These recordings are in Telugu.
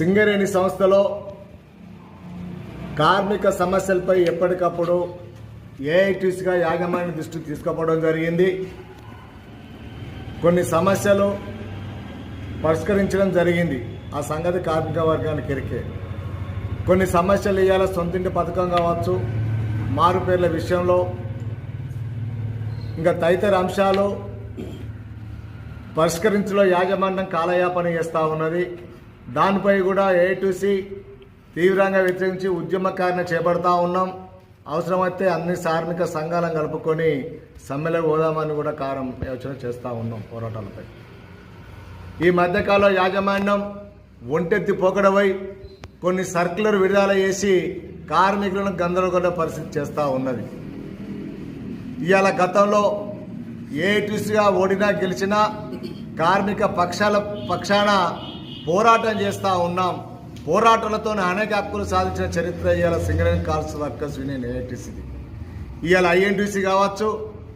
సింగరేణి సంస్థలో కార్మిక సమస్యలపై ఎప్పటికప్పుడు ఏఐటీసీగా యాజమాన్య దృష్టికి తీసుకుపోవడం జరిగింది. కొన్ని సమస్యలు పరిష్కరించడం జరిగింది. ఆ సంగతి కార్మిక వర్గానికి ఎరికే కొన్ని సమస్యలు ఇవాళ సొంతింటి పథకం కావచ్చు మారుపేర్ల విషయంలో ఇంకా తదితర అంశాలు పరిష్కరించలో యాజమాన్యం కాలయాపన చేస్తూ ఉన్నది. దానిపై కూడా ఏఐటీసీ తీవ్రంగా వ్యతిరేకించి ఉద్యమకారణ చేపడతా ఉన్నాం. అవసరమైతే అన్ని కార్మిక సంఘాలను కలుపుకొని సమ్మెలకు పోదామని కూడా కారం యోచన చేస్తూ ఉన్నాం పోరాటాలపై. ఈ మధ్యకాలంలో యాజమాన్యం ఒంటెత్తి పోకడవై కొన్ని సర్కులర్ విడుదల చేసి కార్మికులను గందరగోళ పరిస్థితి చేస్తూ ఉన్నది. ఇవాళ గతంలో ఏఐటీసీగా ఓడినా గెలిచినా కార్మిక పక్షాల పక్షాన పోరాటం చేస్తూ ఉన్నాం పోరాటాలతో అనేక హక్కులు సాధించిన చరిత్ర ఇవాళ సింగరేణి కార్స్ వర్కర్స్ యూనియన్ ఏఐటీసీది ఇవాళ ఐఎన్టీసీ కావచ్చు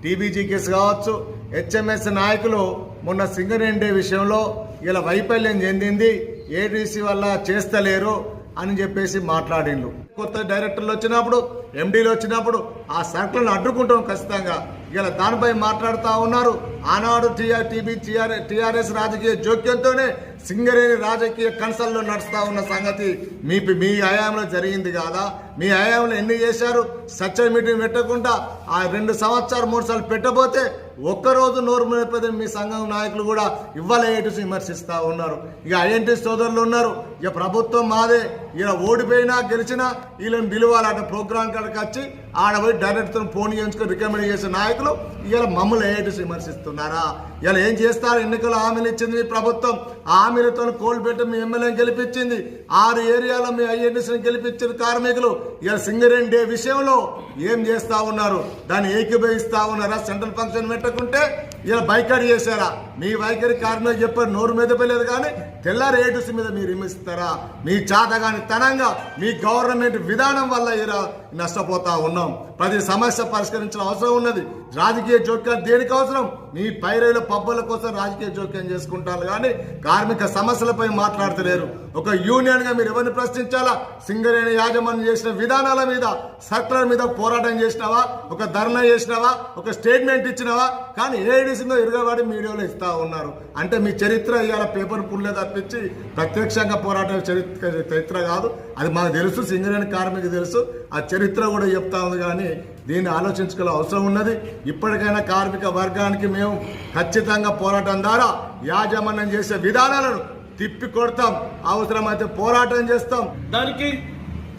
టీబీజీకేస్ కావచ్చు హెచ్ఎంఎస్ నాయకులు మొన్న సింగరేణి డే విషయంలో ఇలా వైఫల్యం చెందింది ఏటీసీ వల్ల చేస్తలేరు అని చెప్పేసి మాట్లాడిండు కొత్త డైరెక్టర్లు వచ్చినప్పుడు ఎండీలు వచ్చినప్పుడు ఆ సర్కులను అడ్డుకుంటాం ఖచ్చితంగా ఇలా దానిపై మాట్లాడుతూ ఉన్నారు ఆనాడు టీఆర్ టీబీ టీఆర్ టీఆర్ఎస్ రాజకీయ జోక్యంతోనే సింగరేణి రాజకీయ కన్సల్లో నడుస్తూ ఉన్న సంగతి మీ మీ హయాంలో జరిగింది కాదా? మీ హయాంలో ఎన్ని చేశారు? సచ్చ మీటింగ్ పెట్టకుండా ఆ రెండు సంవత్సరాలు మూడు సార్లు పెట్టబోతే ఒక్కరోజు నోరు మేపదే మీ సంఘం నాయకులు కూడా ఇవ్వాల ఏటీసీ విమర్శిస్తూ ఉన్నారు. ఇక ఐఎన్టీ సోదరులు ఉన్నారు. ఇక ప్రభుత్వం మాదే. ఇలా ఓడిపోయినా గెలిచినా వీళ్ళని పిలవాలట ప్రోగ్రాం కాడికి వచ్చి ఆడ పోయి డైరెక్టర్ ఫోన్ చేయించుకొని రికమెండ్ చేసే నాయకులు ఇలా మమ్మల్ని ఏటీసీ విమర్శిస్తున్నారా? ఇలా ఏం చేస్తారు? ఎన్నికల హామీలు ఇచ్చింది మీ ప్రభుత్వం. ఆ హామీలతో కోల్పెట్టి మీ ఎమ్మెల్యేని గెలిపించింది. ఆరు ఏరియాలో మీ ఐఎన్ఎస్ని గెలిపించిన కార్మికులు ఇలా సింగరేణి డే విషయంలో ఏం చేస్తా ఉన్నారు? దాన్ని ఏకీభవిస్తా ఉన్నారా? సెంట్రల్ ఫంక్షన్ పెట్టకుంటే ఇలా బైకాట్ చేశారా? మీ వైఖరి కారణం చెప్పారు నోరు మీద పెళ్ళలేదు కానీ తెల్లారి రేటుస్ మీద మీరు హిమిస్తారా మీ చాతగాని తనంగా మీ గవర్నమెంట్ విధానం వల్ల నష్టపోతా ఉన్నాం. ప్రతి సమస్య పరిష్కరించిన అవసరం ఉన్నది. రాజకీయ జోక్యం దేనికి అవసరం? మీ పైరేల పబ్బల కోసం రాజకీయ జోక్యం చేసుకుంటారు కానీ కార్మిక సమస్యలపై మాట్లాడతలేరు. ఒక యూనియన్గా మీరు ఎవరిని ప్రశ్నించాలా? సింగరేణి యాజమాన్యం చేసిన విధానాల మీద సర్కులర్ మీద పోరాటం చేసినావా? ఒక ధర్నా చేసినావా? ఒక స్టేట్మెంట్ ఇచ్చినావా? కానీ ఏడిసిందో ఇరగబడి మీడియాలో ఇస్తా ఉన్నారు. అంటే మీ చరిత్ర ఇవాళ పేపర్ పుల్లే తప్పించి ప్రత్యక్షంగా పోరాటం చరిత్ర చరిత్ర కాదు. అది మాకు తెలుసు సింగరేణి కార్మికు తెలుసు. ఆ చరిత్ర కూడా చెప్తా ఉంది కానీ దీన్ని ఆలోచించుకోవాల అవసరం ఉన్నది. ఇప్పటికైనా కార్మిక వర్గానికి మేము ఖచ్చితంగా పోరాటం ద్వారా యాజమాన్యం చేసే విధానాలను తిప్పి కొడతాం అవసరమైతే పోరాటం చేస్తాం. దానికి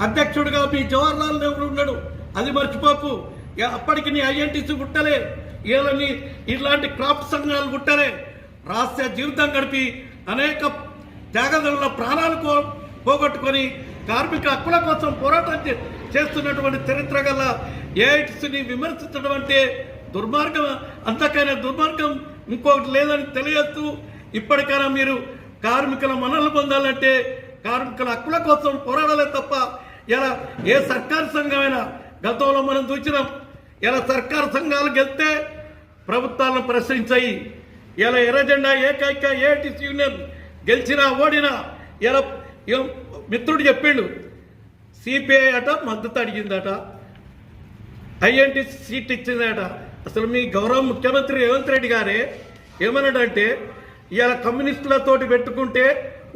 అధ్యక్షుడిగా మీ జవహర్లాల్ నెహ్రూ ఉన్నాడు. అది మర్చిపోకు. అప్పటికి నీ ఐఎన్టీసీ గుట్టలే వీళ్ళని ఇలాంటి క్రాఫ్ట్ సంఘాలు గుట్టలే రాష్ట్ర జీవితం గడిపి అనేక త్యాగదుల ప్రాణాలు కో పోగొట్టుకొని కార్మిక హక్కుల కోసం పోరాటం చేస్తున్నటువంటి చరిత్ర గల ఏఐటిసిని విమర్శించడం అంటే దుర్మార్గం అంతకైనా దుర్మార్గం ఇంకొకటి లేదని తెలియస్తూ ఇప్పటికైనా మీరు కార్మికుల మనల్ని పొందాలంటే కార్మికుల హక్కుల కోసం పోరాడాలే తప్ప ఇలా ఏ సర్కారు సంఘమైనా గతంలో మనం చూసినాం ఇలా సర్కారు సంఘాలు గెలిస్తే ప్రభుత్వాలను ప్రశ్నించాయి. ఇలా ఎర్రజెండా ఏకైక ఏటీసీ యూనియన్ గెలిచినా ఓడినా ఇలా మిత్రుడు చెప్పిండు. సిపిఐ అట మద్దతు అడిగిందట. INT seat ఇచ్చిందట. అసలు మీ గౌరవ ముఖ్యమంత్రి రేవంత్ రెడ్డి గారే ఏమన్నాడంటే ఇలా కమ్యూనిస్టులతోటి పెట్టుకుంటే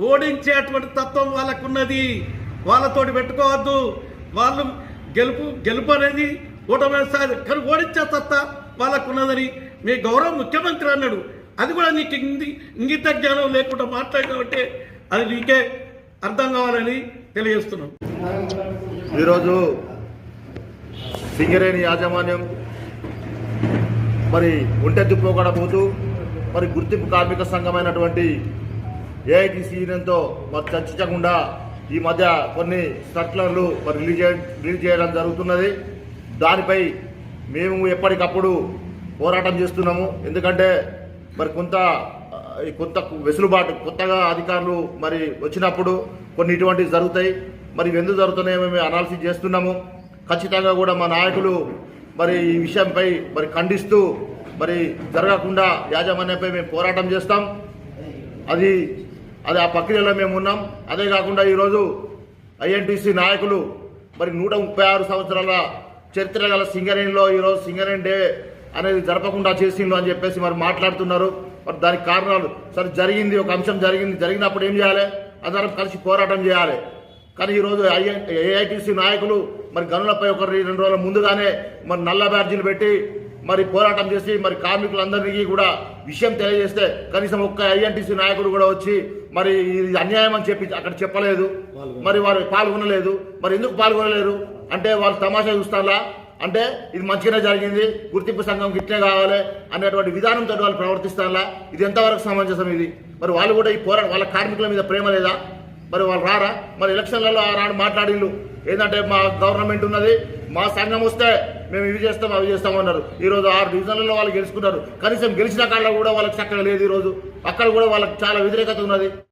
ఓడించేటువంటి తత్వం వాళ్ళకున్నది. వాళ్ళతోటి పెట్టుకోవద్దు. వాళ్ళు గెలుపు గెలుపు అనేది ఓటమి కానీ ఓడించే వాళ్ళకున్నదని మీ గౌరవ ముఖ్యమంత్రి అన్నాడు. అది కూడా నీకు ఇంగిత జ్ఞానం లేకుండా మాట్లాడినావంటే అది నీకే అర్థం కావాలని తెలియజేస్తున్నాం. ఈరోజు సింగరేణి యాజమాన్యం మరి ఒంటెత్తి పోతూ మరి గుర్తింపు కార్మిక సంఘమైనటువంటి ఏఐటీసీతో మరి చర్చించకుండా ఈ మధ్య కొన్ని సర్కులర్లు మరి రిలీజ్ రిలీజ్ చేయడం జరుగుతున్నది. దానిపై మేము ఎప్పటికప్పుడు పోరాటం చేస్తున్నాము. ఎందుకంటే మరి కొంత కొంత వెసులుబాటు కొత్తగా అధికారులు మరి వచ్చినప్పుడు కొన్ని ఇటువంటివి జరుగుతాయి. మరి ఎందుకు జరుగుతున్నాయో మేము అనాలిసిస్ చేస్తున్నాము. ఖచ్చితంగా కూడా మా నాయకులు మరి ఈ విషయంపై మరి ఖండిస్తూ మరి జరగకుండా యాజమాన్యంపై మేము పోరాటం చేస్తాం. అది అది ఆ ప్రక్రియలో మేము ఉన్నాం. అదే కాకుండా ఈరోజు ఐఎన్టీసీ నాయకులు మరి నూట ముప్పై ఆరు సంవత్సరాల చరిత్ర గల సింగరేణిలో ఈరోజు సింగరేణి డే అనేది జరపకుండా చేసిండు అని చెప్పేసి మరి మాట్లాడుతున్నారు. మరి దానికి కారణాలు సరే జరిగింది ఒక అంశం జరిగింది జరిగినప్పుడు ఏం చేయాలి? అందరం కలిసి పోరాటం చేయాలి. కానీ ఈరోజు ఏఐటీసీ నాయకులు మరి గనులపై ఒక రెండు రోజుల ముందుగానే మరి నల్ల బ్యాడ్జీలు పెట్టి మరి పోరాటం చేసి మరి కార్మికులందరికీ కూడా విషయం తెలియజేస్తే కనీసం ఒక్క ఐఎన్టీసీ నాయకుడు కూడా వచ్చి మరి ఇది అన్యాయం అని చెప్పి అక్కడ చెప్పలేదు. మరి వారు పాల్గొనలేదు. మరి ఎందుకు పాల్గొనలేరు అంటే వాళ్ళు తమాషా చూస్తారా? అంటే ఇది మంచిగానే జరిగింది గుర్తింపు సంఘం ఇట్లే కావాలి అనేటువంటి విధానంతో వాళ్ళు ప్రవర్తిస్తారా? ఇది ఎంతవరకు సమంజసం ఇది? మరి వాళ్ళు కూడా ఈ పోరాట వాళ్ళ కార్మికుల మీద ప్రేమ లేదా? మరి వాళ్ళు రారా? మరి ఎలక్షన్లలో రాని మాట్లాడిళ్ళు. ఏంటంటే మా గవర్నమెంట్ ఉన్నది మా సంఘం వస్తే మేము ఇవి చేస్తాం అవి చేస్తాం అన్నారు. ఈరోజు ఆరు డివిజన్లలో వాళ్ళు గెలుచుకున్నారు. కనీసం గెలిచిన కాళ్ళ కూడా వాళ్ళకి చక్కగా లేదు ఈరోజు. అక్కడ కూడా వాళ్ళకి చాలా వ్యతిరేకత ఉన్నది.